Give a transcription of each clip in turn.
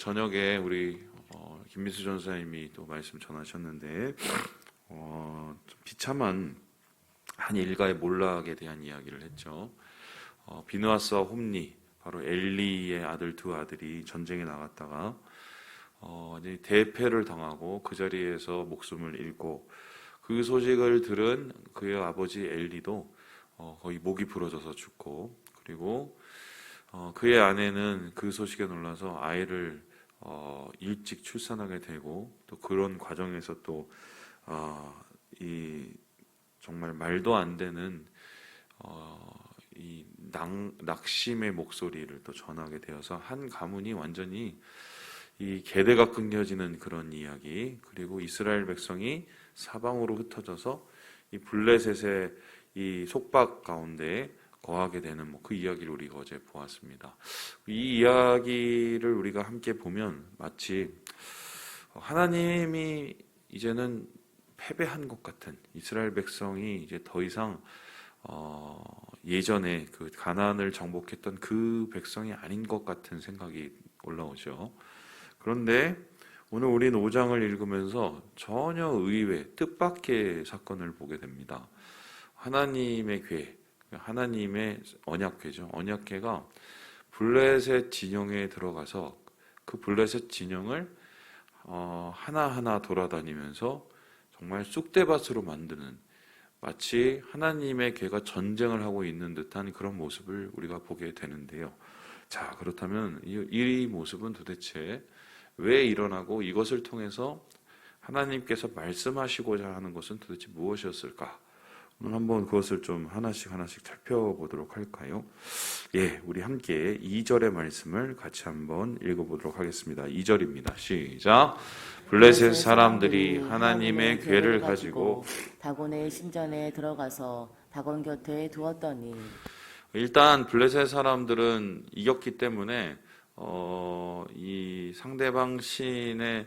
저녁에 우리 어, 김미수 전사님이 또 말씀 전하셨는데 어, 좀 비참한 한 일가의 몰락에 대한 이야기를 했죠. 어, 비누아스와 홈리 바로 엘리의 아들 두 아들이 전쟁에 나갔다가 어, 대패를 당하고 그 자리에서 목숨을 잃고 그 소식을 들은 그의 아버지 엘리도 어, 거의 목이 부러져서 죽고 그리고 어, 그의 아내는 그 소식에 놀라서 아이를 어, 일찍 출산하게 되고 또 그런 과정에서 또 어, 이 정말 말도 안 되는 어, 이 낙, 낙심의 목소리를 또 전하게 되어서 한 가문이 완전히 이 계대가 끊겨지는 그런 이야기 그리고 이스라엘 백성이 사방으로 흩어져서 이 블레셋의 이 속박 가운데 거하게 되는 뭐 그 이야기를 우리가 어제 보았습니다. 이 이야기를 우리가 함께 보면 마치 하나님이 이제는 패배한 것 같은 이스라엘 백성이 이제 더 이상 어, 예전에 그 가나안을 정복했던 그 백성이 아닌 것 같은 생각이 올라오죠. 그런데 오늘 우리는 5장을 읽으면서 전혀 의외, 뜻밖의 사건을 보게 됩니다. 하나님의 괴, 하나님의 언약궤죠. 언약궤가 블레셋 진영에 들어가서 그 블레셋 진영을 어, 하나하나 돌아다니면서 정말 쑥대밭으로 만드는 마치 하나님의 괴가 전쟁을 하고 있는 듯한 그런 모습을 우리가 보게 되는데요. 자, 그렇다면 이, 이 모습은 도대체 왜 일어나고 이것을 통해서 하나님께서 말씀하시고자 하는 것은 도대체 무엇이었을까? 오늘 한번 그것을 좀 하나씩 하나씩 살펴보도록 할까요? 예, 우리 함께 2절의 말씀을 같이 한번 읽어보도록 하겠습니다. 2절입니다. 시작. 블레셋 사람들이 하나님의 괴를 가지고 다곤의 신전에 들어가서 다곤 곁에 두었더니 일단 블레셋 사람들은 이겼기 때문에 어, 이 상대방 신의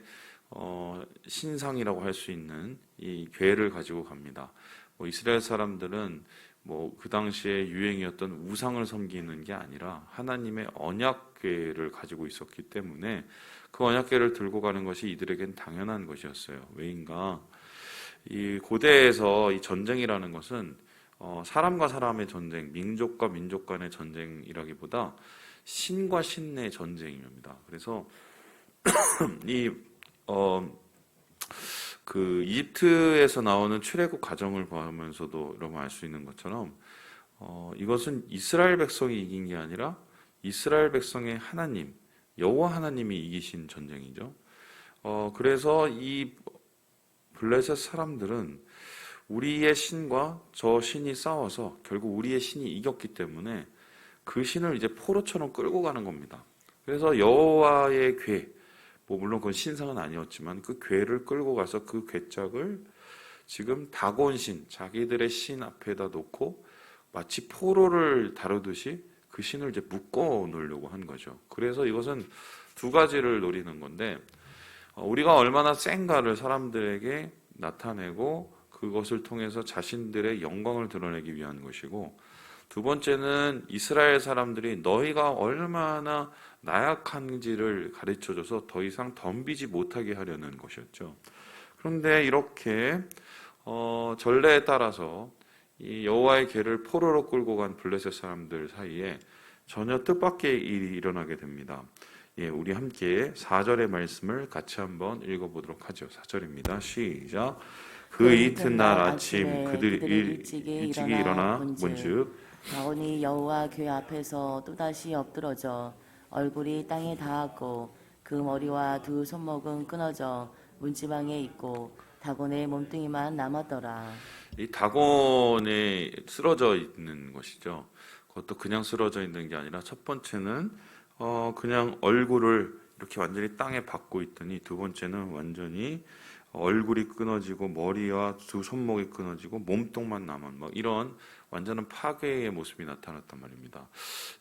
어, 신상이라고 할 수 있는 이 괴를 가지고 갑니다. 뭐 이스라엘 사람들은 뭐 그 당시에 유행이었던 우상을 섬기는 게 아니라 하나님의 언약궤를 가지고 있었기 때문에 그 언약궤를 들고 가는 것이 이들에겐 당연한 것이었어요. 왜인가? 이 고대에서 이 전쟁이라는 것은 어, 사람과 사람의 전쟁, 민족과 민족 간의 전쟁이라기보다 신과 신의 전쟁입니다. 그래서 이 어, 그 이집트에서 나오는 출애굽 과정을 보면서도 여러분 알 수 있는 것처럼 어, 이것은 이스라엘 백성이 이긴 게 아니라 이스라엘 백성의 하나님 여호와 하나님이 이기신 전쟁이죠. 어, 그래서 이 블레셋 사람들은 우리의 신과 저 신이 싸워서 결국 우리의 신이 이겼기 때문에 그 신을 이제 포로처럼 끌고 가는 겁니다. 그래서 여호와의 괴, 뭐 물론 그건 신상은 아니었지만 그 괴를 끌고 가서 그 괴짝을 지금 다곤신 자기들의 신 앞에다 놓고 마치 포로를 다루듯이 그 신을 이제 묶어 놓으려고 한 거죠. 그래서 이것은 두 가지를 노리는 건데 어, 우리가 얼마나 센가를 사람들에게 나타내고 그것을 통해서 자신들의 영광을 드러내기 위한 것이고 두 번째는 이스라엘 사람들이 너희가 얼마나 나약한지를 가르쳐줘서 더 이상 덤비지 못하게 하려는 것이었죠. 그런데 이렇게 어, 전례에 따라서 이 여호와의 개를 포로로 끌고 간 블레셋 사람들 사이에 전혀 뜻밖의 일이 일어나게 됩니다. 예, 우리 함께 4절의 말씀을 같이 한번 읽어보도록 하죠. 4절입니다. 시작. 그 이튿날 아침 그들이 일찍이 일어나 본즉 다곤이 여호와 궤 앞에서 또다시 엎드러져 얼굴이 땅에 닿았고 그 머리와 두 손목은 끊어져 문지방에 있고 다곤의 몸뚱이만 남았더라. 이 다곤에 쓰러져 있는 것이죠. 그것도 그냥 쓰러져 있는 게 아니라 첫 번째는 어 그냥 얼굴을 이렇게 완전히 땅에 박고 있더니 두 번째는 완전히 얼굴이 끊어지고 머리와 두 손목이 끊어지고 몸통만 남은 뭐 이런 완전한 파괴의 모습이 나타났단 말입니다.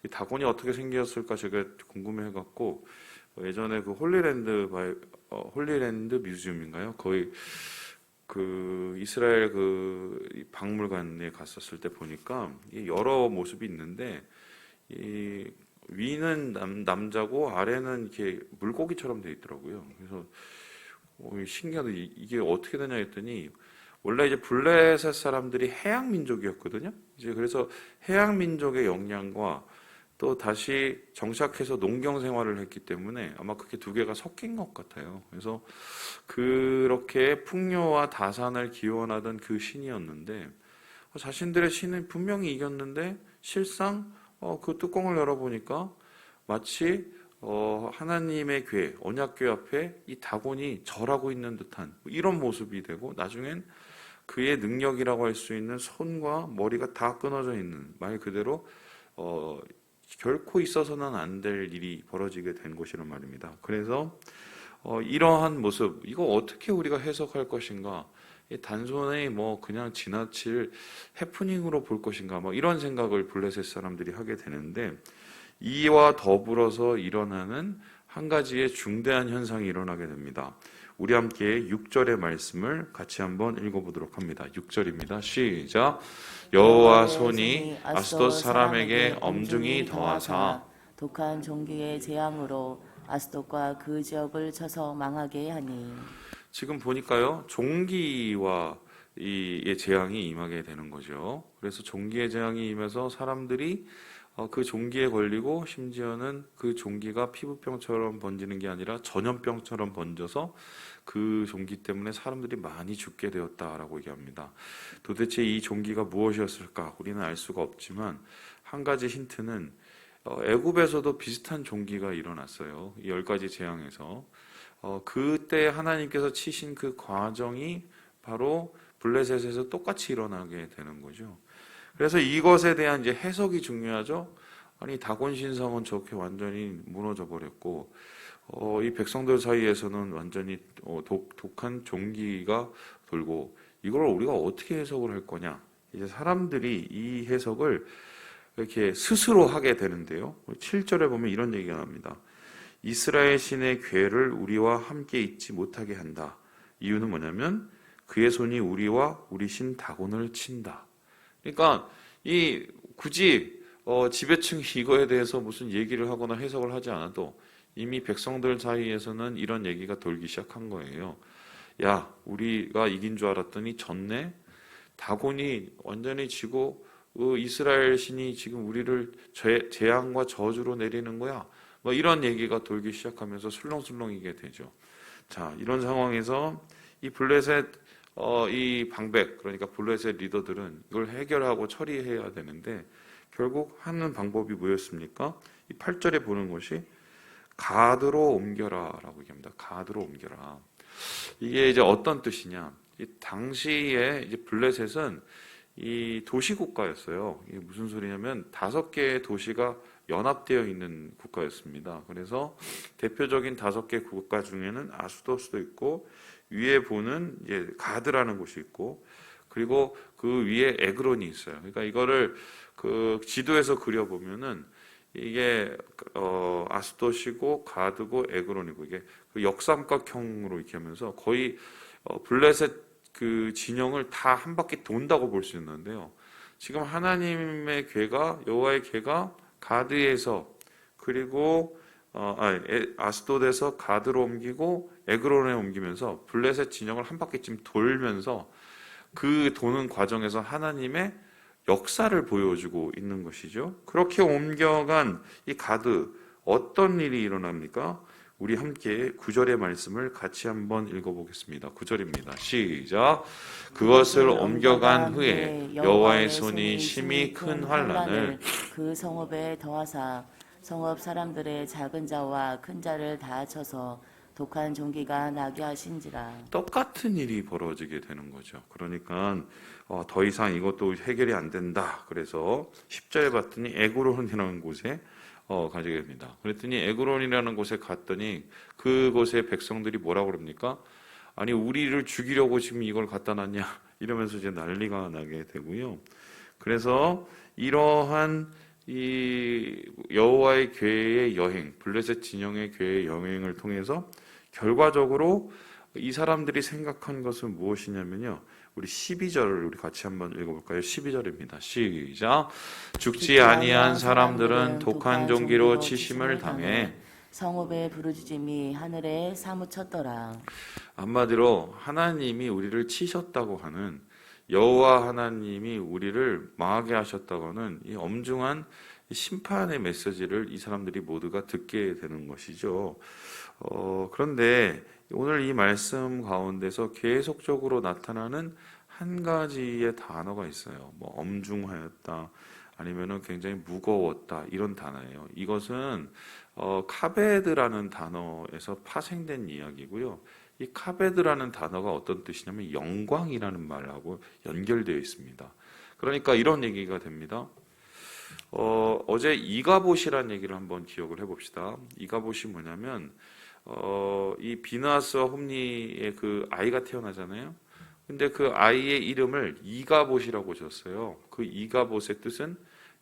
이 다곤이 어떻게 생겼을까 제가 궁금해갖고 예전에 그 홀리랜드 바이, 어, 홀리랜드 뮤지엄인가요? 거의 그 이스라엘 그 박물관에 갔었을 때 보니까 여러 모습이 있는데 이 위는 남, 남자고 아래는 이렇게 물고기처럼 돼 있더라고요. 그래서 어, 신기하다. 이- 이게 어떻게 되냐 했더니 원래 이제 블레셋 사람들이 해양 민족이었거든요. 이제 그래서 해양 민족의 영향과 또 다시 정착해서 농경 생활을 했기 때문에 아마 그게 두 개가 섞인 것 같아요. 그래서 그렇게 풍요와 다산을 기원하던 그 신이었는데 어, 자신들의 신은 분명히 이겼는데 실상 어, 그 뚜껑을 열어보니까 마치 어, 하나님의 궤, 언약궤 앞에 이 다곤이 절하고 있는 듯한 이런 모습이 되고 나중엔 그의 능력이라고 할 수 있는 손과 머리가 다 끊어져 있는 말 그대로 어, 결코 있어서는 안 될 일이 벌어지게 된 것이란 말입니다. 그래서 어, 이러한 모습 이거 어떻게 우리가 해석할 것인가? 이 단순히 뭐 그냥 지나칠 해프닝으로 볼 것인가? 뭐 이런 생각을 블레셋 사람들이 하게 되는데 이와 더불어서 일어나는 한 가지의 중대한 현상이 일어나게 됩니다. 우리 함께 6절의 말씀을 같이 한번 읽어보도록 합니다. 6절입니다. 시작. 여호와 손이 아스돗 사람에게 엄중히 더하사 독한 종기의 재앙으로 아스돗과 그 지역을 쳐서 망하게 하니 지금 보니까요 종기와 이의 재앙이 임하게 되는 거죠. 그래서 종기의 재앙이 임해서 사람들이 어, 그 종기에 걸리고 심지어는 그 종기가 피부병처럼 번지는 게 아니라 전염병처럼 번져서 그 종기 때문에 사람들이 많이 죽게 되었다라고 얘기합니다. 도대체 이 종기가 무엇이었을까? 우리는 알 수가 없지만 한 가지 힌트는 어, 애굽에서도 비슷한 종기가 일어났어요. 이열 가지 재앙에서 어, 그때 하나님께서 치신 그 과정이 바로 블레셋에서 똑같이 일어나게 되는 거죠. 그래서 이것에 대한 이제 해석이 중요하죠. 아니 다곤 신성은 저렇게 완전히 무너져 버렸고 어, 이 백성들 사이에서는 완전히 어, 독, 독한 종기가 돌고 이걸 우리가 어떻게 해석을 할 거냐? 이제 사람들이 이 해석을 이렇게 스스로 하게 되는데요. 7절에 보면 이런 얘기가 납니다. 이스라엘 신의 괴를 우리와 함께 있지 못하게 한다. 이유는 뭐냐면 그의 손이 우리와 우리 신 다곤을 친다. 그러니까 이 굳이 어, 지배층 이거에 대해서 무슨 얘기를 하거나 해석을 하지 않아도 이미 백성들 사이에서는 이런 얘기가 돌기 시작한 거예요. 야, 우리가 이긴 줄 알았더니 졌네. 다곤이 완전히 지고 어, 이스라엘 신이 지금 우리를 재, 재앙과 저주로 내리는 거야. 뭐 이런 얘기가 돌기 시작하면서 술렁술렁이게 되죠. 자, 이런 상황에서 이 블레셋 어, 이 방백 그러니까 블레셋 리더들은 이걸 해결하고 처리해야 되는데 결국 하는 방법이 뭐였습니까? 이 8절에 보는 것이 가드로 옮겨라라고 얘기합니다. 가드로 옮겨라. 이게 이제 어떤 뜻이냐? 이 당시에 이제 블레셋은 이 도시 국가였어요. 이게 무슨 소리냐면 다섯 개의 도시가 연합되어 있는 국가였습니다. 그래서 대표적인 다섯 개 국가 중에는 아수도스도 있고 위에 보는 이제 가드라는 곳이 있고 그리고 그 위에 에그론이 있어요. 그러니까 이거를 그 지도에서 그려 보면은 이게 어 아스도시고 가드고 에그론이고 이게 그 역삼각형으로 이렇게 하면서 거의 어 블레셋 그 진영을 다 한 바퀴 돈다고 볼 수 있는데요. 지금 하나님의 궤가 여호와의 궤가 가드에서 그리고 어, 아, 에- 아스돗에서 가드로 옮기고 에그론에 옮기면서 블레셋 진영을 한 바퀴쯤 돌면서 그 도는 과정에서 하나님의 역사를 보여주고 있는 것이죠. 그렇게 옮겨간 이 가드 어떤 일이 일어납니까? 우리 함께 구절의 말씀을 같이 한번 읽어보겠습니다. 구절입니다. 시작. 그것을 옮겨간 후에 여호와의 손이 심히 큰 환란을 그 성읍에 더하사 성읍 사람들의 작은 자와 큰 자를 다 쳐서 독한 종기가 나게 하신지라 똑같은 일이 벌어지게 되는 거죠. 그러니까 어, 더 이상 이것도 해결이 안 된다. 그래서 10절에 봤더니 에그론이라는 곳에 어, 가게 됩니다. 그랬더니 에그론이라는 곳에 갔더니 그곳의 백성들이 뭐라고 그럽니까? 아니 우리를 죽이려고 지금 이걸 갖다 놨냐 이러면서 이제 난리가 나게 되고요. 그래서 이러한 이 여호와의 궤의 여행, 블레셋 진영의 궤의 여행을 통해서 결과적으로 이 사람들이 생각한 것은 무엇이냐면요. 우리 12절을 우리 같이 한번 읽어볼까요? 12절입니다. 시작. 죽지 아니한 사람들은 독한 종기로 치심을 당해 성읍의 부르짖음이 하늘에 사무쳤더라. 한마디로 하나님이 우리를 치셨다고 하는 여호와 하나님이 우리를 망하게 하셨다고 하는 이 엄중한 심판의 메시지를 이 사람들이 모두가 듣게 되는 것이죠. 어, 그런데 오늘 이 말씀 가운데서 계속적으로 나타나는 한 가지의 단어가 있어요. 뭐 엄중하였다, 아니면은 굉장히 무거웠다 이런 단어예요. 이것은 어, 카베드라는 단어에서 파생된 이야기고요. 이 카베드라는 단어가 어떤 뜻이냐면 영광이라는 말하고 연결되어 있습니다. 그러니까 이런 얘기가 됩니다. 어, 어제 이가봇이라는 얘기를 한번 기억을 해봅시다. 이가봇이 뭐냐면 어, 이 비나스와 홈니의 그 아이가 태어나잖아요. 근데 그 아이의 이름을 이가봇이라고 줬어요. 그 이가봇의 뜻은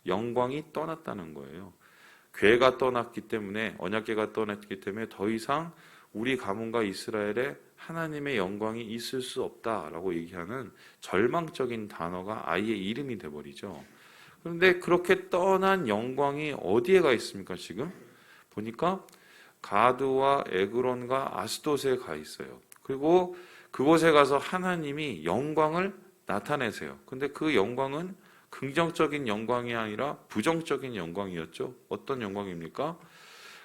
영광이 떠났다는 거예요. 괴가 떠났기 때문에 언약궤가 떠났기 때문에 더 이상 우리 가문과 이스라엘에 하나님의 영광이 있을 수 없다라고 얘기하는 절망적인 단어가 아이의 이름이 돼버리죠. 그런데 그렇게 떠난 영광이 어디에 가 있습니까 지금? 보니까 가드와 에그론과 아스돗에 가 있어요. 그리고 그곳에 가서 하나님이 영광을 나타내세요. 근데 그 영광은 긍정적인 영광이 아니라 부정적인 영광이었죠. 어떤 영광입니까?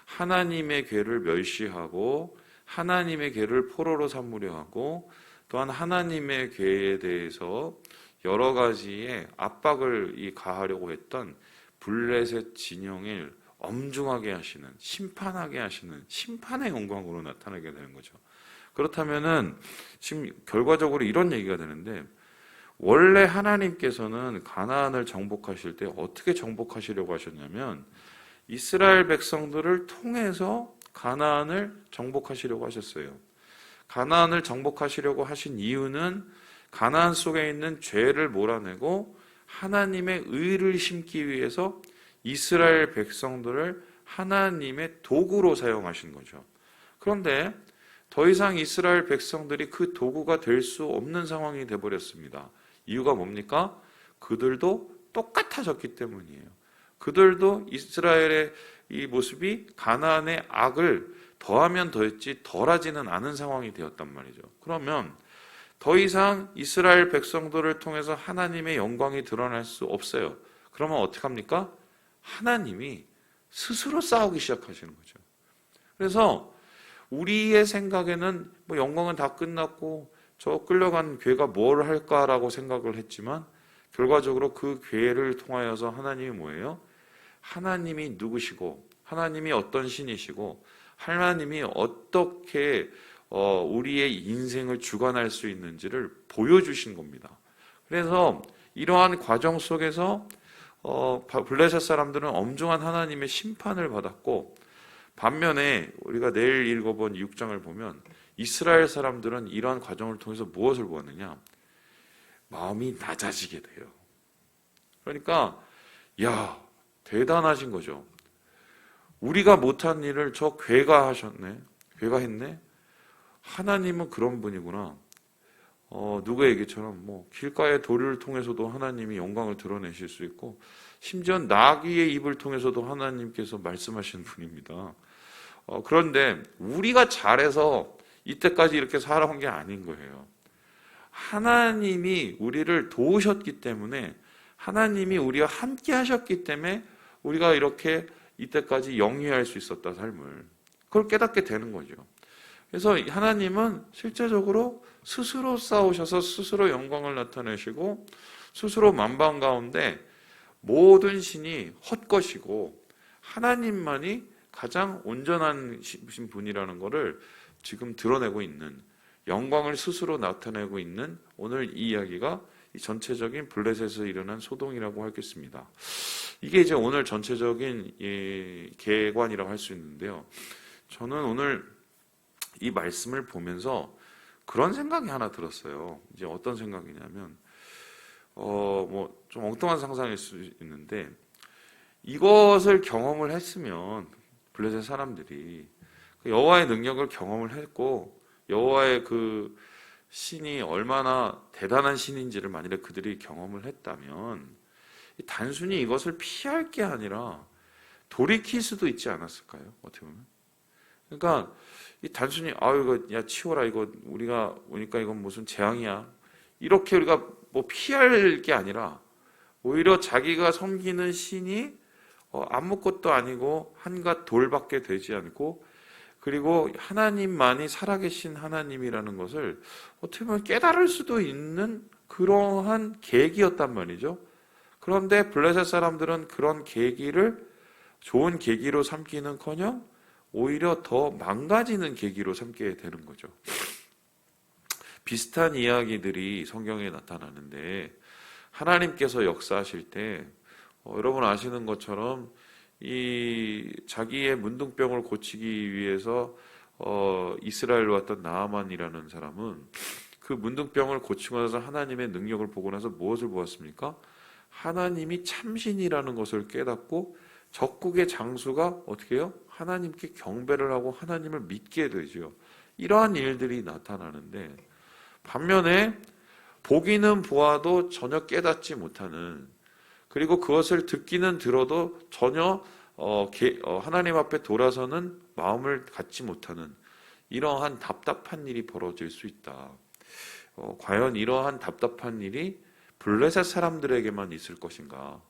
하나님의 괴를 멸시하고 하나님의 괴를 포로로 삼으려 하고 또한 하나님의 괴에 대해서 여러 가지의 압박을 이 가하려고 했던 블레셋 진영을 엄중하게 하시는 심판하게 하시는 심판의 영광으로 나타나게 되는 거죠. 그렇다면은 지금 결과적으로 이런 얘기가 되는데 원래 하나님께서는 가나안을 정복하실 때 어떻게 정복하시려고 하셨냐면 이스라엘 백성들을 통해서 가나안을 정복하시려고 하셨어요. 가나안을 정복하시려고 하신 이유는 가나안 속에 있는 죄를 몰아내고 하나님의 의를 심기 위해서 이스라엘 백성들을 하나님의 도구로 사용하신 거죠. 그런데 더 이상 이스라엘 백성들이 그 도구가 될 수 없는 상황이 돼 버렸습니다. 이유가 뭡니까? 그들도 똑같아졌기 때문이에요. 그들도 이스라엘의 이 모습이 가나안의 악을 더하면 더했지 덜하지는 않은 상황이 되었단 말이죠. 그러면 더 이상 이스라엘 백성들을 통해서 하나님의 영광이 드러날 수 없어요. 그러면 어떻게 합니까? 하나님이 스스로 싸우기 시작하시는 거죠. 그래서 우리의 생각에는 뭐 영광은 다 끝났고 저 끌려간 괴가 뭘 할까라고 생각을 했지만 결과적으로 그 괴를 통하여서 하나님이 뭐예요? 하나님이 누구시고 하나님이 어떤 신이시고 하나님이 어떻게 어, 우리의 인생을 주관할 수 있는지를 보여주신 겁니다. 그래서 이러한 과정 속에서 어, 블레셋 사람들은 엄중한 하나님의 심판을 받았고 반면에 우리가 내일 읽어본 6장을 보면 이스라엘 사람들은 이러한 과정을 통해서 무엇을 보았느냐? 마음이 낮아지게 돼요. 그러니까 야 대단하신 거죠. 우리가 못한 일을 저 괴가 하셨네. 괴가 했네. 하나님은 그런 분이구나. 어, 누구의 얘기처럼 뭐 길가의 도리를 통해서도 하나님이 영광을 드러내실 수 있고 심지어 나귀의 입을 통해서도 하나님께서 말씀하시는 분입니다. 어, 그런데 우리가 잘해서 이때까지 이렇게 살아온 게 아닌 거예요. 하나님이 우리를 도우셨기 때문에 하나님이 우리와 함께 하셨기 때문에 우리가 이렇게 이때까지 영위할 수 있었다 삶을 그걸 깨닫게 되는 거죠. 그래서 하나님은 실제적으로 스스로 싸우셔서 스스로 영광을 나타내시고 스스로 만방 가운데 모든 신이 헛것이고 하나님만이 가장 온전한 분이라는 것을 지금 드러내고 있는 영광을 스스로 나타내고 있는 오늘 이 이야기가 이 전체적인 블레셋에서 일어난 소동이라고 하겠습니다. 이게 이제 오늘 전체적인 예, 개관이라고 할 수 있는데요. 저는 오늘 이 말씀을 보면서 그런 생각이 하나 들었어요. 이제 어떤 생각이냐면, 어, 뭐, 좀 엉뚱한 상상일 수 있는데, 이것을 경험을 했으면, 블레셋 사람들이, 그 여호와의 능력을 경험을 했고, 여호와의 그 신이 얼마나 대단한 신인지를 만일에 그들이 경험을 했다면 이 단순히 이것을 피할 게 아니라 돌이킬 수도 있지 않았을까요? 어떻게 보면. 그러니까 이 단순히 아 이거 야 치워라 이거 우리가 오니까 이건 무슨 재앙이야 이렇게 우리가 뭐 피할 게 아니라 오히려 자기가 섬기는 신이 어, 아무것도 아니고 한갓 돌밖에 되지 않고 그리고 하나님만이 살아계신 하나님이라는 것을 어떻게 보면 깨달을 수도 있는 그러한 계기였단 말이죠. 그런데 블레셋 사람들은 그런 계기를 좋은 계기로 삼기는커녕 오히려 더 망가지는 계기로 삼게 되는 거죠. 비슷한 이야기들이 성경에 나타나는데 하나님께서 역사하실 때 어, 여러분 아시는 것처럼 이 자기의 문둥병을 고치기 위해서 어, 이스라엘 왔던 나아만이라는 사람은 그 문둥병을 고치고 나서 하나님의 능력을 보고 나서 무엇을 보았습니까? 하나님이 참신이라는 것을 깨닫고 적국의 장수가 어떻게 해요? 하나님께 경배를 하고 하나님을 믿게 되죠. 이러한 일들이 나타나는데 반면에 보기는 보아도 전혀 깨닫지 못하는 그리고 그것을 듣기는 들어도 전혀 어, 게- 어, 하나님 앞에 돌아서는 마음을 갖지 못하는 이러한 답답한 일이 벌어질 수 있다. 어, 과연 이러한 답답한 일이 블레셋 사람들에게만 있을 것인가?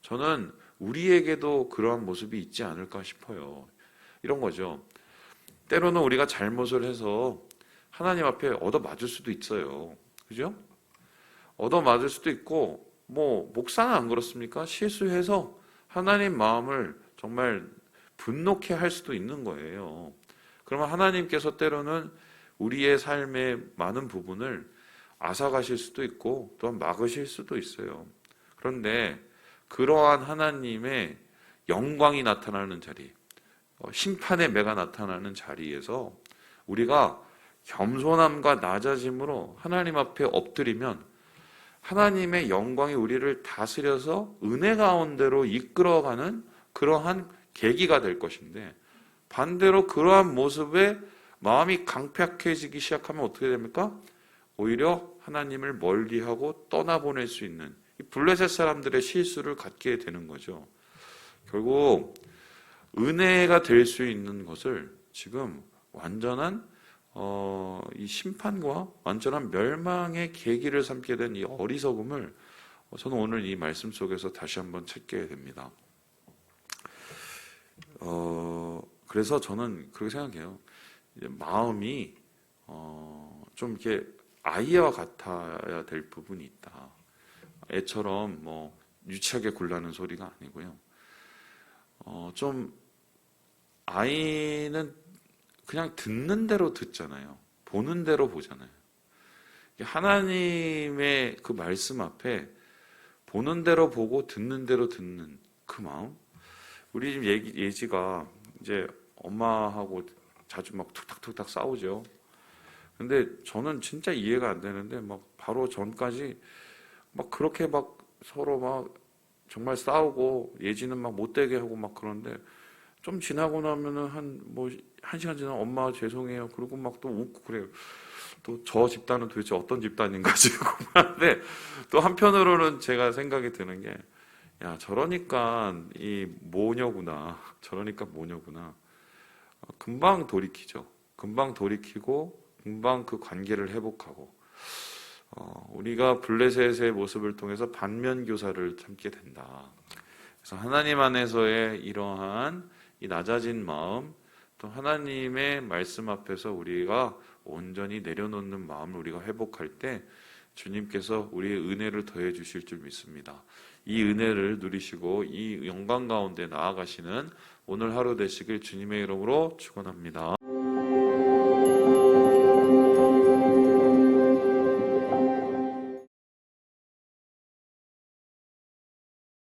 저는 우리에게도 그러한 모습이 있지 않을까 싶어요. 이런 거죠. 때로는 우리가 잘못을 해서 하나님 앞에 얻어 맞을 수도 있어요. 그죠? 얻어 맞을 수도 있고, 뭐, 목사는 안 그렇습니까? 실수해서 하나님 마음을 정말 분노케 할 수도 있는 거예요. 그러면 하나님께서 때로는 우리의 삶의 많은 부분을 앗아가실 수도 있고, 또한 막으실 수도 있어요. 그런데 그러한 하나님의 영광이 나타나는 자리, 어, 심판의 매가 나타나는 자리에서 우리가 겸손함과 낮아짐으로 하나님 앞에 엎드리면 하나님의 영광이 우리를 다스려서 은혜 가운데로 이끌어가는 그러한 계기가 될 것인데 반대로 그러한 모습에 마음이 강팍해지기 시작하면 어떻게 됩니까? 오히려 하나님을 멀리하고 떠나보낼 수 있는 이 블레셋 사람들의 실수를 갖게 되는 거죠. 결국 은혜가 될 수 있는 것을 지금 완전한 어, 이 심판과 완전한 멸망의 계기를 삼게 된 이 어리석음을 저는 오늘 이 말씀 속에서 다시 한번 찾게 됩니다. 어, 그래서 저는 그렇게 생각해요. 마음이 어, 좀 이렇게 아이와 같아야 될 부분이 있다. 애처럼 뭐 유치하게 굴라는 소리가 아니고요. 어, 좀 아이는 그냥 듣는 대로 듣잖아요. 보는 대로 보잖아요. 하나님의 그 말씀 앞에 보는 대로 보고 듣는 대로 듣는 그 마음. 우리 집 예기, 예지가 이제 엄마하고 자주 막 툭탁툭탁 싸우죠. 근데 저는 진짜 이해가 안 되는데 막 바로 전까지 막 그렇게 막 서로 막 정말 싸우고 예지는 막 못되게 하고 막 그런데 좀 지나고 나면은 한 뭐 한 시간 지나 엄마 죄송해요. 그러고 막 또 웃고 그래요. 또 저 집단은 도대체 어떤 집단인가 지금 하는데 또 한편으로는 제가 생각이 드는 게 야 저러니까 이 모녀구나. 저러니까 모녀구나. 어, 금방 돌이키죠. 금방 돌이키고 금방 그 관계를 회복하고 어, 우리가 블레셋의 모습을 통해서 반면 교사를 참게 된다. 그래서 하나님 안에서의 이러한 이 낮아진 마음, 또 하나님의 말씀 앞에서 우리가 온전히 내려놓는 마음을 우리가 회복할 때 주님께서 우리의 은혜를 더해 주실 줄 믿습니다. 이 은혜를 누리시고 이 영광 가운데 나아가시는 오늘 하루 되시길 주님의 이름으로 축원합니다.